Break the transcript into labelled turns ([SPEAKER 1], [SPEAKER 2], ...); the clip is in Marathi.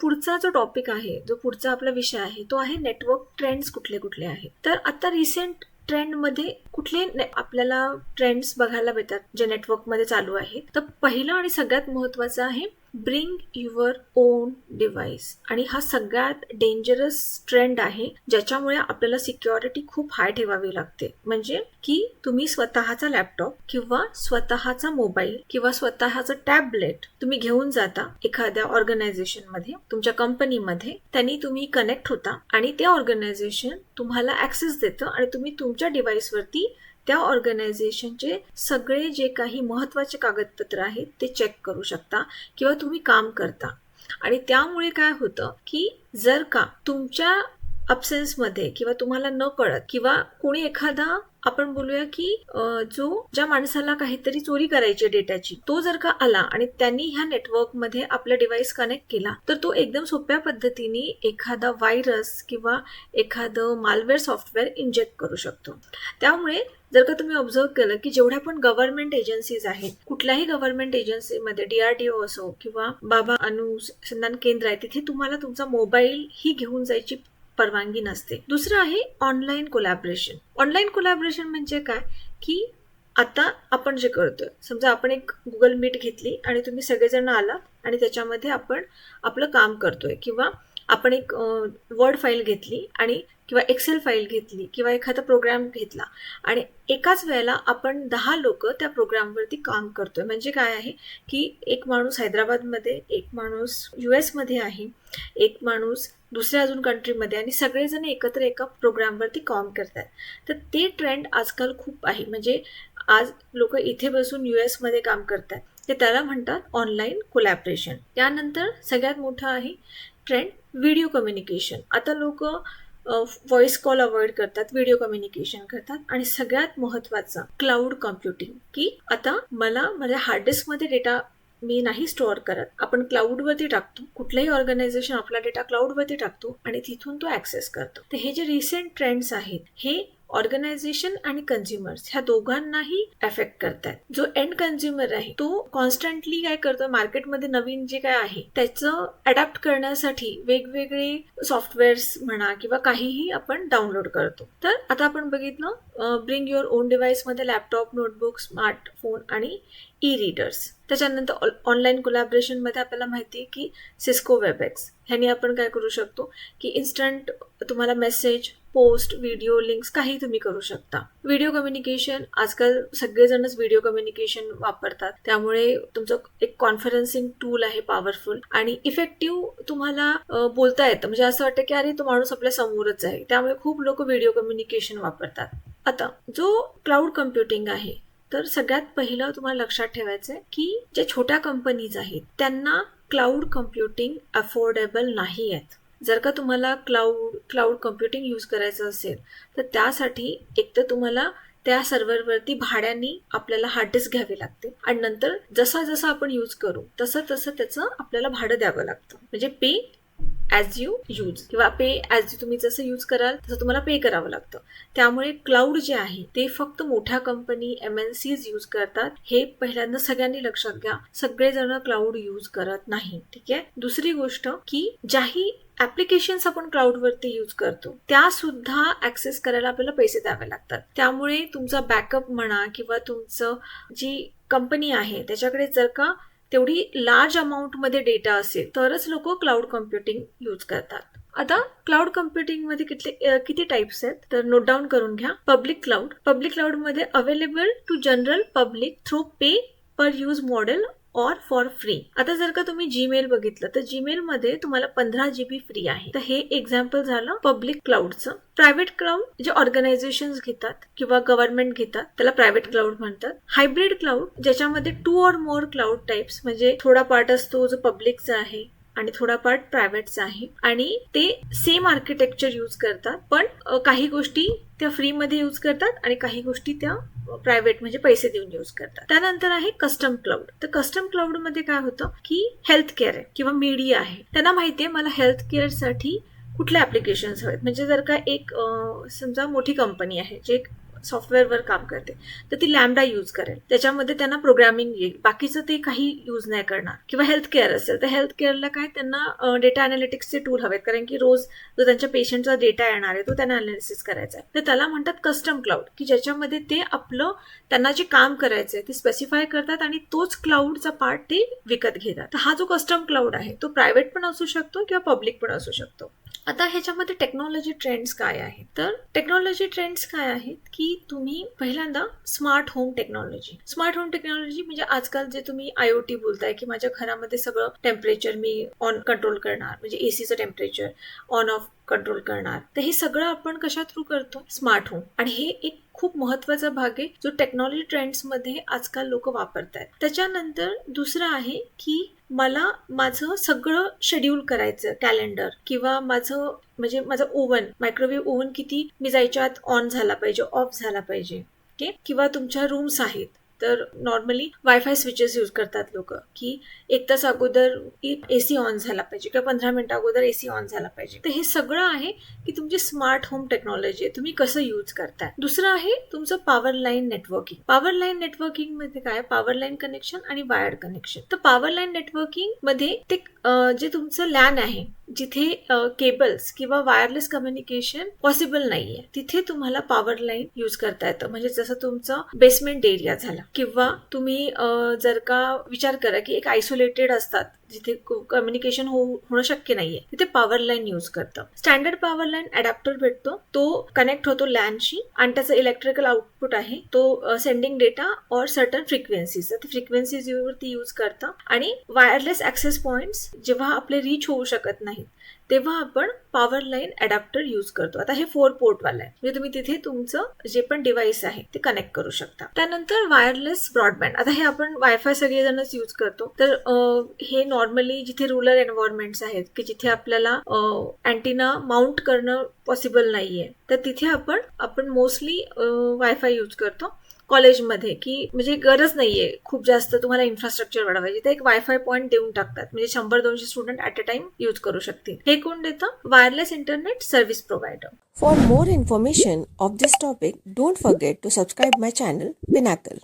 [SPEAKER 1] पुढचा जो टॉपिक आहे जो पुढचा आपला विषय आहे तो आहे नेटवर्क ट्रेंड्स कुठले कुठले आहेत. तर आता रिसेंट ट्रेंडमध्ये कुठले ने- आपल्याला ट्रेंड्स बघायला भेटतात जे नेटवर्कमध्ये चालू आहेत. तर पहिलं आणि सगळ्यात महत्वाचं आहे ब्रिंग युअर ओन डिव्हाइस आणि हा सगळ्यात डेंजरस ट्रेंड आहे ज्याच्यामुळे आपल्याला सिक्युरिटी खूप हाय ठेवावी लागते. म्हणजे की तुम्ही स्वतःचा लॅपटॉप किंवा स्वतःचा मोबाईल किंवा स्वतःचं टॅबलेट तुम्ही घेऊन जाता एखाद्या ऑर्गनायझेशनमध्ये तुमच्या कंपनीमध्ये त्यांनी तुम्ही कनेक्ट होता आणि ते ऑर्गनायझेशन तुम्हाला ऍक्सेस देतं आणि तुम्ही तुमच्या डिव्हाइसवरती त्या ऑर्गनायझेशनचे सगळे जे काही महत्त्वाचे कागदपत्र आहेत ते चेक करू शकता किंवा तुम्ही काम करता. आणि त्यामुळे काय होतं की जर का तुमच्या अब्सेन्समध्ये किंवा तुम्हाला न कळत किंवा कोणी एखादा आपण बोलूया की जो ज्या माणसाला काहीतरी चोरी करायची आहे डेटाची तो जर का आला आणि त्यांनी ह्या नेटवर्कमध्ये आपला डिव्हाइस कनेक्ट केला तर तो एकदम सोप्या पद्धतीने एखादा व्हायरस किंवा एखादं मालवेअर सॉफ्टवेअर इंजेक्ट करू शकतो. त्यामुळे जर का तुम्ही ऑब्झर्व केलं की जेवढ्या पण गव्हर्नमेंट एजन्सीज आहेत कुठल्याही गव्हर्नमेंट एजन्सीमध्ये डीआरडीओ असो किंवा बाबा अनुसंधान केंद्र आहे तिथे तुम्हाला तुमचा मोबाईल ही घेऊन जायची परवानगी नसते. दुसरं आहे ऑनलाईन कोलॅबरेशन ऑनलाईन कोलॅबरेशन म्हणजे काय? की आता आपण जे करतोय समजा आपण एक गुगल मीट घेतली आणि तुम्ही सगळेजण आला आणि त्याच्यामध्ये आपण आपलं काम करतोय किंवा आपण एक वर्ड फाईल घेतली आणि किंवा एक्सेल फाईल घेतली किंवा एखादा प्रोग्राम घेतला आणि एकाच वेळेला आपण दहा लोक त्या प्रोग्रामवरती काम करतोय. म्हणजे काय आहे की एक माणूस हैदराबादमध्ये एक माणूस यू एसमध्ये आहे एक माणूस दुसऱ्या अजून कंट्रीमध्ये आणि सगळेजण एकत्र एका प्रोग्रामवरती काम करतात तर ते ट्रेंड आजकाल खूप आहे. म्हणजे आज लोक इथे बसून यू एसमध्ये काम करतात ते त्याला म्हणतात ऑनलाईन कोलॅबरेशन त्यानंतर सगळ्यात मोठं आहे ट्रेंड व्हिडिओ कम्युनिकेशन आता लोक व्हॉइस कॉल अवॉइड करतात व्हिडिओ कम्युनिकेशन करतात आणि सगळ्यात महत्त्वाचा क्लाउड कम्प्युटिंग की आता मला माझ्या हार्ड डिस्कमध्ये डेटा मी नाही स्टोअर करत. आपण क्लाउडवरती टाकतो. कुठलंही ऑर्गनायझेशन आपला डेटा क्लाउडवरती टाकतो आणि तिथून तो ऍक्सेस करतो. तर हे जे रिसेंट ट्रेंड्स आहेत हे ऑर्गनायझेशन आणि कन्झ्युमर्स ह्या दोघांनाही अफेक्ट करतात जो एंड कन्झ्युमर आहे तो कॉन्स्टंटली काय करतो मार्केटमध्ये नवीन जे काय आहे त्याचं अडॅप्ट करण्यासाठी वेगवेगळे सॉफ्टवेअर्स म्हणा किंवा काहीही आपण डाउनलोड करतो. तर आता आपण बघितलं ब्रिंग युअर ओन डिव्हाइसमध्ये लॅपटॉप नोटबुक स्मार्टफोन आणि ई रीडर्स त्याच्यानंतर ऑनलाईन कोलॅबरेशनमध्ये आपल्याला माहिती आहे की सिस्को वेबएक्स ह्यानी आपण काय करू शकतो की इन्स्टंट तुम्हाला मेसेज पोस्ट व्हिडिओ लिंक्स काही तुम्ही करू शकता. व्हिडिओ कम्युनिकेशन आजकाल सगळेजणच व्हिडिओ कम्युनिकेशन वापरतात. त्यामुळे तुमचं एक कॉन्फरन्सिंग टूल आहे पॉवरफुल आणि इफेक्टिव्ह तुम्हाला बोलता येतं. म्हणजे असं वाटतं की अरे तो माणूस आपल्या समोरच आहे. त्यामुळे खूप लोक व्हिडिओ कम्युनिकेशन वापरतात. आता जो क्लाउड कम्प्युटिंग आहे तर सगळ्यात पहिलं तुम्हाला लक्षात ठेवायचं आहे की ज्या छोट्या कंपनीज आहेत त्यांना क्लाउड कम्प्युटिंग अफोर्डेबल नाही आहेत. जर का तुम्हाला क्लाउड क्लाउड कम्प्युटिंग यूज करायचं असेल तर त्यासाठी एक तर तुम्हाला त्या सर्व्हरवरती भाड्याने आपल्याला हार्ड डिस्क घ्यावी लागते. आणि नंतर जसा जसा आपण यूज करू तसं तसं त्याचं आपल्याला भाडं द्यावं लागतं. म्हणजे पे ॲज यू यूज किंवा पे ॲज तुम्ही जसं यूज कराल तसं तुम्हाला पे करावं लागतं. त्यामुळे क्लाउड जे आहे ते फक्त मोठ्या company M N Cs use करतात. हे पहिल्यांदा सगळ्यांनी लक्षात घ्या. सगळेजण क्लाउड यूज करत नाही ठीक आहे? दुसरी गोष्ट की ज्याही ऍप्लिकेशन्स आपण क्लाउडवरती यूज करतो. त्या सुद्धा ऍक्सेस करायला आपल्याला पैसे द्यावे लागतात. त्यामुळे तुमचा बॅकअप म्हणा किंवा तुमचं जी कंपनी आहे त्याच्याकडे जर का तेवढी लार्ज अमाऊंटमध्ये डेटा असेल तरच लोक क्लाउड कम्प्युटिंग यूज करतात. आता क्लाउड कम्प्युटिंगमध्ये किती किती टाइप्स आहेत? तर नोट डाऊन करून घ्या. Public cloud public क्लाउडमध्ये available to general public through pay per use model or for free आता जर का तुम्ही जीमेल बघितलं तर जीमेल मध्ये तुम्हाला पंधरा जीबी फ्री आहे. तर हे एक्झाम्पल झालं पब्लिक क्लाउडचं प्रायव्हेट क्लाउड जे ऑर्गनायझेशन घेतात किंवा गव्हर्नमेंट घेतात त्याला प्रायव्हेट क्लाउड म्हणतात. हायब्रिड क्लाउड ज्याच्यामध्ये two or more cloud types म्हणजे थोडा पार्ट असतो जो पब्लिकचा आहे आणि थोडा पार्ट प्रायव्हेटचा आहे. आणि ते सेम आर्किटेक्चर यूज करतात पण काही गोष्टी त्या फ्रीमध्ये यूज करतात आणि काही गोष्टी त्या प्रायव्हेट म्हणजे पैसे देऊन यूज करतात. त्यानंतर आहे कस्टम क्लाउड तर कस्टम क्लाउडमध्ये काय होतं की हेल्थ केअर आहे किंवा मीडिया आहे. त्यांना माहितीये मला हेल्थ केअरसाठी कुठले ऍप्लिकेशन्स हवेत. म्हणजे जर का एक समजा मोठी कंपनी आहे जे सॉफ्टवेअरवर काम करते. तर ती लॅमडा यूज करेल. त्याच्यामध्ये त्यांना प्रोग्रामिंग येईल. बाकीचं ते काही यूज नाही करणार. किंवा हेल्थ केअर असेल तर हेल्थ केअरला काय त्यांना डेटा अनालिटिक्सचे टूल हवेत. कारण की रोज जो त्यांच्या पेशंटचा डेटा येणार आहे तो त्यांना अनालिसिस करायचा आहे. तर त्याला म्हणतात कस्टम क्लाउड की ज्याच्यामध्ये ते आपलं त्यांना जे काम करायचं आहे ते स्पेसिफाय करतात आणि तोच क्लाउडचा पार्ट ते विकत घेतात. तर हा जो कस्टम क्लाउड आहे तो प्रायव्हेट पण असू शकतो किंवा पब्लिक पण असू शकतो. आता ह्याच्यामध्ये टेक्नॉलॉजी ट्रेंड्स काय आहेत? तर टेक्नॉलॉजी ट्रेंड्स काय आहेत? की तुम्ही पहिल्यांदा smart home technology smart home technology म्हणजे आजकाल जे तुम्ही आय ओ टी बोलताय की माझ्या घरामध्ये सगळं टेम्परेचर मी ऑन कंट्रोल करणार. म्हणजे एसीचं टेम्परेचर ऑन ऑफ कंट्रोल करणार. तर हे सगळं आपण कशा थ्रू करतो? स्मार्ट होम आणि हे एक खूप महत्त्वाचा भाग आहे जो टेक्नॉलॉजी ट्रेंड्समध्ये आजकाल लोक वापरत आहेत त्याच्यानंतर दुसरं आहे की मला माझं सगळं शेड्यूल करायचं कॅलेंडर किंवा माझं म्हणजे माझं ओव्हन मायक्रोवेव्ह ओव्हन किती मी जायच्या आत ऑन झाला पाहिजे ऑफ झाला पाहिजे ओके किंवा तुमच्या रूम्स आहेत. तर नॉर्मली वायफाय स्विचेस यूज करतात लोक. की एक तास अगोदर एसी ऑन झाला पाहिजे किंवा पंधरा मिनिटं अगोदर एसी ऑन झाला पाहिजे. तर हे सगळं आहे की तुमची स्मार्ट होम टेक्नॉलॉजी आहे. तुम्ही कसं यूज करताय? दुसरं आहे तुमचं power line networking power line नेटवर्किंगमध्ये काय? पॉवर लाईन कनेक्शन आणि वायर्ड कनेक्शन तर पॉवर लाईन नेटवर्किंगमध्ये ते जे तुमचं लॅन आहे जिथे केबल्स किंवा वायरलेस कम्युनिकेशन पॉसिबल नाहीये तिथे तुम्हाला पॉवर लाईन यूज करता येतं. म्हणजे जसं तुमचं बेसमेंट एरिया झाला किंवा तुम्ही जर का विचार करा की एक आयसोलेटेड असतात जिथे कम्युनिकेशन हो- होणं शक्य नाहीये तिथे पॉवर लाईन यूज करतं. स्टँडर्ड पॉवर लाईन अडॅप्टर भेटतो. तो कनेक्ट होतो लॅनशी आणि त्याचा इलेक्ट्रिकल आउटपुट आहे. तो सेंडिंग डेटा और सर्टन फ्रिक्वेन्सीज ते फ्रिक्वेन्सीज वरती यूज करतं. आणि वायरलेस ऍक्सेस पॉइंट जेव्हा आपले रीच होऊ शकत नाहीत तेव्हा आपण पॉवर लाईन अडॅप्टर यूज करतो. आता हे फोर पोर्टवाला आहे. म्हणजे तुम्ही तिथे तुमचं जे पण डिव्हाइस आहे ते कनेक्ट करू शकता. त्यानंतर वायरलेस ब्रॉडबँड आता हे आपण वायफाय सगळेजणच यूज करतो. तर हे नॉर्मली जिथे रुरल एन्व्हायरमेंट्स आहेत की जिथे आपल्याला अँटिना माउंट करणं पॉसिबल नाहीये तर तिथे आपण आपण मोस्टली वायफाय यूज करतो. कॉलेजमध्ये की म्हणजे गरज नाहीये. खूप जास्त तुम्हाला इन्फ्रास्ट्रक्चर वाढवायची ते एक वायफाय पॉईंट देऊन टाकतात. म्हणजे शंभर दोनशे student at a time use करू शकतील. हे कोण देतं? Wireless internet service provider
[SPEAKER 2] for more information of this topic don't forget to subscribe my channel Pinnacle